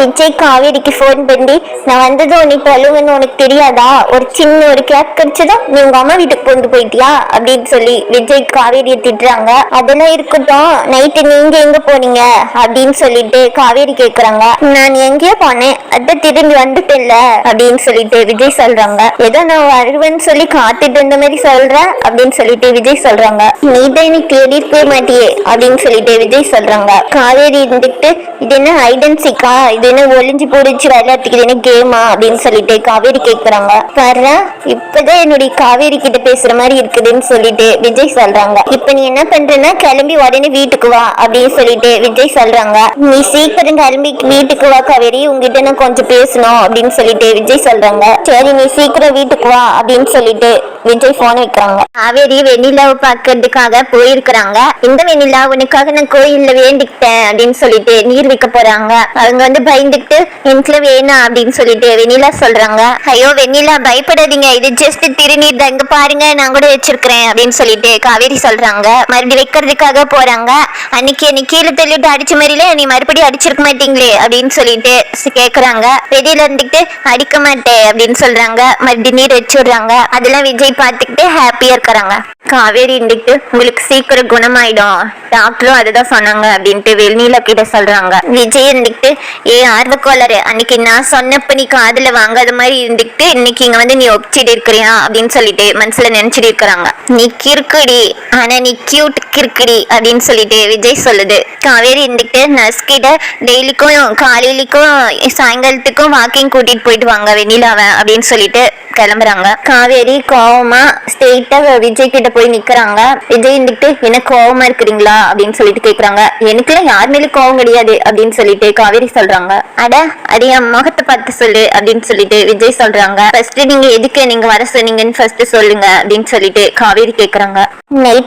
விஜய் காவேரிக்கு ஃபோன் பண்ணி நான் வந்தது உனக்கு அழுவன்னு உனக்கு தெரியாதா? ஒரு சின்ன ஒரு கேப் கிடைச்சதா நீ உங்க அம்மா வீட்டுக்கு கொண்டு போயிட்டியா? அப்படின்னு சொல்லி விஜய் காவேரியை திட்டுறாங்க. அதெல்லாம் இருக்கட்டும். நைட்டு நீங்க எங்க போனீங்க? அப்படின்னு சொல்லிட்டு காவேரி கேக்குறாங்க. நான் எங்கேயோ போனேன். அதான் திரும்பி வந்துட்டேன்ல அப்படின்னு சொல்லிட்டு விஜய் சொல்றாங்க. ஏதோ நான் வருவேன்னு சொல்லி காத்துட்டு இருந்த மாதிரி சொல்றேன் அப்படின்னு சொல்லிட்டு விஜய் சொல்றாங்க. நீ தான் எனக்கு தேடி இருக்கவே மாட்டியே அப்படின்னு சொல்லிட்டு விஜய் சொல்றாங்க. காவேரி இருந்துட்டு இது என்ன ஐடென்சிக்கா இது என்ன ஒளிஞ்சு பிடிச்சி விளையாட்டுக்கு என்ன கேமா அப்படின்னு சொல்லிட்டு காவேரி கேக்குறாங்க. பாரு இப்பதான் என்னுடைய காவேரி கிட்ட பேசுற மாதிரி இருக்குதுன்னு சொல்லிட்டு விஜய் சொல்றாங்க. இப்ப நீ என்ன பண்றேன்னா கிளம்பி உடனே வீட்டுக்கு வா அப்படின்னு சொல்லிட்டு விஜய் சொல்றாங்க. நீ சீக்கிரம் கிளம்பி வீட்டுக்கு வா காவேரி உங்ககிட்ட நான் கொஞ்சம் பேசணும் அப்படின்னு சொல்லிட்டு விஜய் சொல்றாங்க. சரி நீ சீக்கிரம் வீட்டுக்கு வா அப்படின்னு சொல்லிட்டு விஜய் போன் வைக்கிறாங்க. காவேரி வெண்ணிலாவை பார்க்கறதுக்காக போயிருக்கிறாங்க. இந்த வெண்ணிலா உனக்காக நான் கோயில்ல வேண்டிக்கிட்டேன் அப்படின்னு சொல்லிட்டு நீர் வைக்க போறாங்க. அவங்க வந்து பயந்துட்டு எனக்கு வேணாம் அப்படின்னு சொல்லிட்டு வெண்ணிலா சொல்றாங்க. ஐயோ வெண்ணிலா பயப்படாதீங்க. இது ஜஸ்ட் திருநீர் தான். இங்க பாருங்க நான் கூட வச்சிருக்கிறேன் அப்படின்னு சொல்லிட்டு காவேரி சொல்றாங்க. மறுபடியும் வைக்கிறதுக்காக போறாங்க. அன்னைக்கு என்னை கீழே தள்ளிட்டு அடிச்ச மாதிரில நீ மறுபடியும் அடிச்சிருக்க மாட்டீங்களே அப்படின்னு சொல்லிட்டு கேக்குறாங்க. வெளியில இருந்துக்கிட்டு அடிக்க மாட்டேன் அப்படின்னு சொல்றாங்க. மறுபடியும் நீர் வச்சுடுறாங்க அதெல்லாம் விஜய் பார்த்துக்கிட்டு ஹாப்பியா இருக்கிறாங்க காவேரி இருந்துக்கிட்டு உங்களுக்கு சீக்கிரம் குணமாயிடும். டாக்டரும் அதுதான் சொன்னாங்க அப்படின்ட்டு வெளியில கிட்ட சொல்றாங்க. விஜய் இருந்துக்கிட்டு ஏ ஆர்வக்கோளரு அன்னைக்கு நான் சொன்னப்ப நீ காதுல வாங்காத மாதிரி இருந்துக்கிட்டு இன்னைக்கு இங்க வந்து நீ ஒப்பிச்சிட்டு இருக்கிறியா அப்படின்னு சொல்லிட்டு மனசுல நினைச்சிட்டு இருக்கிறாங்க. நீ கிறுக்குடி. ஆனா நீ கியூட் கிறுக்குடி அப்படின்னு சொல்லிட்டு விஜய் சொல்லுது. காவேரி இருந்துக்கிட்டு நர்ஸ் கிட்ட டெய்லிக்கும் காலையிலக்கும் சாயங்காலத்துக்கும் வாக்கிங் கூட்டிட்டு போயிட்டு வாங்க வெண்ணிலாவை அப்படின்னு சொல்லிட்டு கிளம்புறாங்க. காவேரி கோவமா ஸ்ட்ரெயிட்டா விஜய் கிட்ட போய் நிக்கிறாங்க. விஜய் இருந்துட்டு என்ன கோவமா இருக்கிறீங்களா? அப்படின்னு சொல்லிட்டு கேக்குறாங்க. எனக்குலாம் யார் மேலும் கோவம் கிடையாது அப்படின்னு சொல்லிட்டு காவேரி சொல்றாங்க. அட அது என் முகத்தை பார்த்து சொல்லு அப்படின்னு சொல்லிட்டு விஜய் சொல்றாங்க. ஃபர்ஸ்ட் நீங்க எதுக்கு நீங்க வர சொன்னீங்கன்னு ஃபர்ஸ்ட் சொல்லுங்க அப்படின்னு சொல்லிட்டு காவேரி கேக்குறாங்க.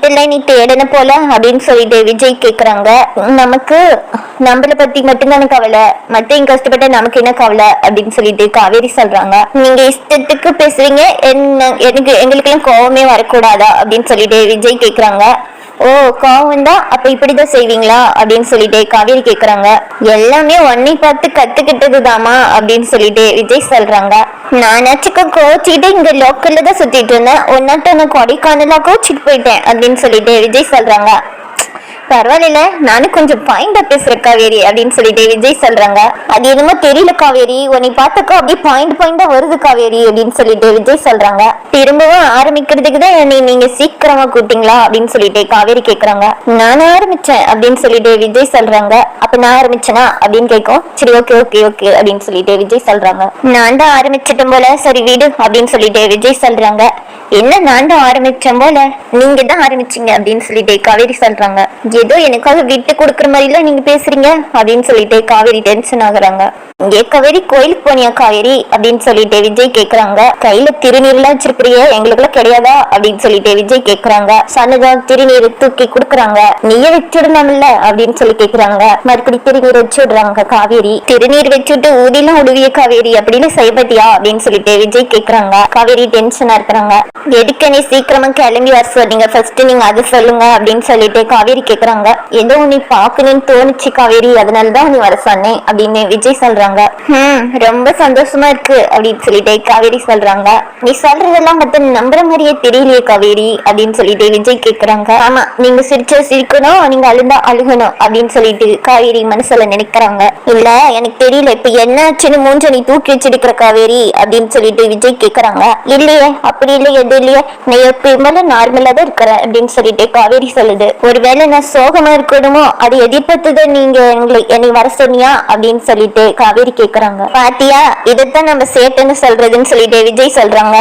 எல்லாம் நீ தேடன போல அப்படின்னு சொல்லிட்டு விஜய் கேக்குறாங்க. நமக்கு நம்மள பத்தி மட்டும்தானே கவலை. மத்தவங்க கஷ்டப்பட்ட நமக்கு என்ன கவலை? அப்படின்னு சொல்லிட்டு காவேரி சொல்றாங்க. நீங்க இஷ்டத்துக்கு பேசுறீங்க. என்ன எனக்கு எங்களுக்கெல்லாம் கோவமே வரக்கூடாதா அப்படின்னு சொல்லிட்டு விஜய் கேக்குறாங்க. ஓ கோவம் தான் அப்ப இப்படிதான் செய்வீங்களா அப்படின்னு சொல்லிட்டு காவேரி கேக்குறாங்க. எல்லாமே ஒன்னை பார்த்து கத்துக்கிட்டதுதாமா அப்படின்னு சொல்லிட்டு விஜய் சொல்றாங்க. நானாச்சுக்கும் கோச்சிக்கிட்டு இங்க லோக்கல்ல தான் சுத்திட்டு இருந்தேன். ஒன்னாட்ட நான் கொடைக்கானலா கோச்சிட்டு போயிட்டேன் அப்படின்னு சொல்லிட்டு விஜய் சொல்றாங்க. பரவாயில்ல நானும் கொஞ்சம் பாயிண்டா பேசுறேன் காவேரி அப்படின்னு சொல்லிட்டு விஜய் சொல்றாங்க. அது என்னமோ தெரியல காவேரி. உன்னை பார்த்துக்கோ அப்படியே பாயிண்ட் பாயிண்டா வருது காவேரி அப்படின்னு சொல்லிட்டு விஜய் சொல்றாங்க. திரும்பவும் ஆரம்பிக்கிறதுக்கு தான் என்னை நீங்க சீக்கிரமா கூட்டிங்களா அப்படின்னு சொல்லிட்டு காவேரி கேக்குறாங்க. நான் ஆரம்பிச்சேன் அப்படின்னு சொல்லிட்டு விஜய் சொல்றாங்க. அப்ப நான் ஆரம்பிச்சேனா அப்படின்னு கேட்கும். சரி ஓகே ஓகே ஓகே அப்படின்னு சொல்லிட்டு விஜய் சொல்றாங்க. நான் தான் ஆரம்பிச்சிட்டேன் போல சரி வீடு அப்படின்னு சொல்லிட்டு விஜய் சொல்றாங்க. என்ன நான் தான் ஆரம்பிச்சேன் போல? நீங்க தான் ஆரம்பிச்சீங்க அப்படின்னு சொல்லிட்டு காவேரி சொல்றாங்க. ஏதோ எனக்காக விட்டு கொடுக்குற மாதிரிலாம் நீங்க பேசுறீங்க? அப்படின்னு சொல்லிட்டு காவேரி டென்ஷன் ஆகுறாங்க. இங்கே காவேரி கோயிலுக்கு போனியா காவேரி? அப்படின்னு சொல்லிட்டு விஜய் கேக்குறாங்க. கையில திருநீர்லாம் வச்சிருக்கிறிய எங்களுக்குலாம் கிடையாதா? அப்படின்னு சொல்லிட்டு விஜய் கேக்குறாங்க. சன்னதம் திருநீர் தூக்கி கொடுக்குறாங்க. நீயே வச்சுடலாம்ல அப்படின்னு சொல்லி கேக்குறாங்க. மறுபடி திருநீர் வச்சு விடுறாங்க காவேரி. திருநீர் வச்சுட்டு ஊதிலாம் உடுவிய காவேரி அப்படின்னு செய்யப்பட்டியா அப்படின்னு சொல்லிட்டு விஜய் கேக்குறாங்க. காவேரி டென்ஷனா இருக்கிறாங்க. எதுக்கு நீ சீக்கிரமா கிளம்பி வர சொன்னீங்க. ஃபர்ஸ்ட் நீங்க அதை சொல்லுங்க அப்படின்னு சொல்லிட்டு காவேரி கேக்குறாங்க. ஏதோ நீ பாக்கணும்னு தோணுச்சு காவேரி அதனாலதான் நீ வர சொன்னேன் அப்படின்னு விஜய் சொல்றாங்க. ஹம் ரொம்ப சந்தோஷமா இருக்கு அப்படின்னு சொல்லிட்டு காவேரி சொல்றாங்க. நீ சொல்றதெல்லாம் மத்த நம்புற மாதிரியே தெரியலையே காவேரி அப்படின்னு சொல்லிட்டு விஜய் கேக்குறாங்க. ஆமா நீங்க சிரிச்சா சிரிக்கணும் நீங்க அழுந்தா அழுகணும் அப்படின்னு சொல்லிட்டு காவேரி மனசுல நினைக்கிறாங்க. இல்ல எனக்கு தெரியல இப்ப என்ன ஆச்சுன்னு மூஞ்ச நீ தூக்கி வச்சிருக்கிற காவேரி அப்படின்னு சொல்லிட்டு விஜய் கேக்குறாங்க. இல்லையே அப்படி இல்லையே எது இல்லையே. நான் எப்பயுமே நார்மலா தான் இருக்கிறேன் அப்படின்னு சொல்லிட்டு காவேரி சொல்லுது. ஒருவேளை நான் சோகமா இருக்கணுமோ அது எதிர்பார்த்துதான் நீங்க எங்களை என்னை வர சொன்னியா? அப்படின்னு சொல்லிட்டு காவேரி கேக்குறாங்க. பாத்தியா இதைத்தான் நம்ம சேட்டுன்னு சொல்றதுன்னு சொல்லிட்டு விஜய் சொல்றாங்க.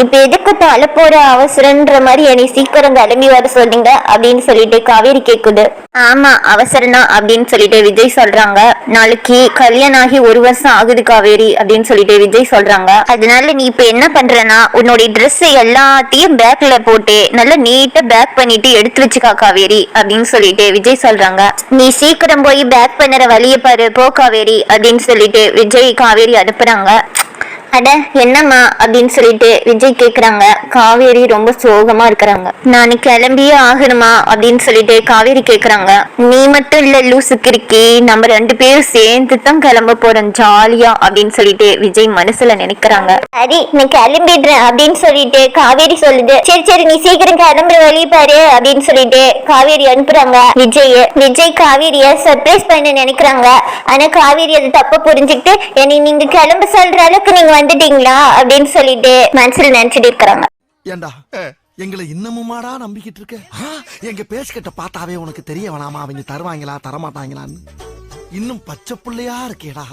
இப்ப எதுக்கு தலை போற அவசரன்ற மாதிரி என்னை சீக்கிரம் கிளம்பி வர சொன்னீங்க அப்படின்னு சொல்லிட்டு காவேரி கேக்குது. ஆமா அவசரம் தான் அப்படின்னு சொல்லிட்டு விஜய் சொல்றாங்க. நாளைக்கு கல்யாணம் ஆகி ஒரு வருஷம் ஆகுது காவேரி அப்படின்னு சொல்லிட்டு விஜய் சொல்றாங்க. அதனால நீ இப்ப என்ன பண்றனா உன்னோட ட்ரெஸ் எல்லாத்தையும் பேக்ல போட்டு நல்லா நீட்டா பேக் பண்ணிட்டு எடுத்து வச்சுக்கா காவேரி அப்படின்னு சொல்லிட்டு விஜய் சொல்றாங்க. நீ சீக்கிரம் போய் பேக் பண்ணுற வழிய பாரு போ காவேரி அப்படின்னு சொல்லிட்டு விஜய் காவேரி அனுப்புறாங்க. அட என்னம்மா அப்படின்னு சொல்லிட்டு விஜய் கேக்குறாங்க. காவேரி ரொம்ப சோகமா இருக்கிறாங்க. நான் கிளம்பியே ஆகணுமா? அப்படின்னு சொல்லிட்டு காவேரி கேக்குறாங்க. நீ மட்டும் இல்ல லூசுக்கு இருக்கி நம்ம ரெண்டு பேரும் சேர்ந்து தான் கிளம்ப போறோம் ஜாலியா. அப்படின்னு சொல்லிட்டு விஜய் மனசுல நினைக்கிறாங்க. சரி நான் கிளம்பிடுறேன் அப்படின்னு சொல்லிட்டு காவேரி சொல்லுது. சரி சரி நீ சீக்கிரம் கிளம்புற வழி பாரு அப்படின்னு சொல்லிட்டு காவேரி அனுப்புறாங்க விஜய் விஜய் காவேரிய சர்ப்ரைஸ் பண்ண நினைக்கிறாங்க. ஆனா காவேரி அது தப்ப புரிஞ்சுக்கிட்டு என்னை நீங்க கிளம்ப சொல்ற அளவுக்கு நீங்க வந்துட்டீங்களா அப்படின்னு சொல்லிட்டு மனசுல நினைச்சிட்டு இருக்கிறாங்க. ஏண்டா? எங்களை இன்னமுமாடா நம்பிக்கிட்டு இருக்க? எங்க பேசிக்கிட்ட பார்த்தாவே உனக்கு தெரிய வேணாமா? அவங்க தருவாங்களா தரமாட்டாங்களான்னு? இன்னும் பச்சை புள்ளையா இருக்கேடா.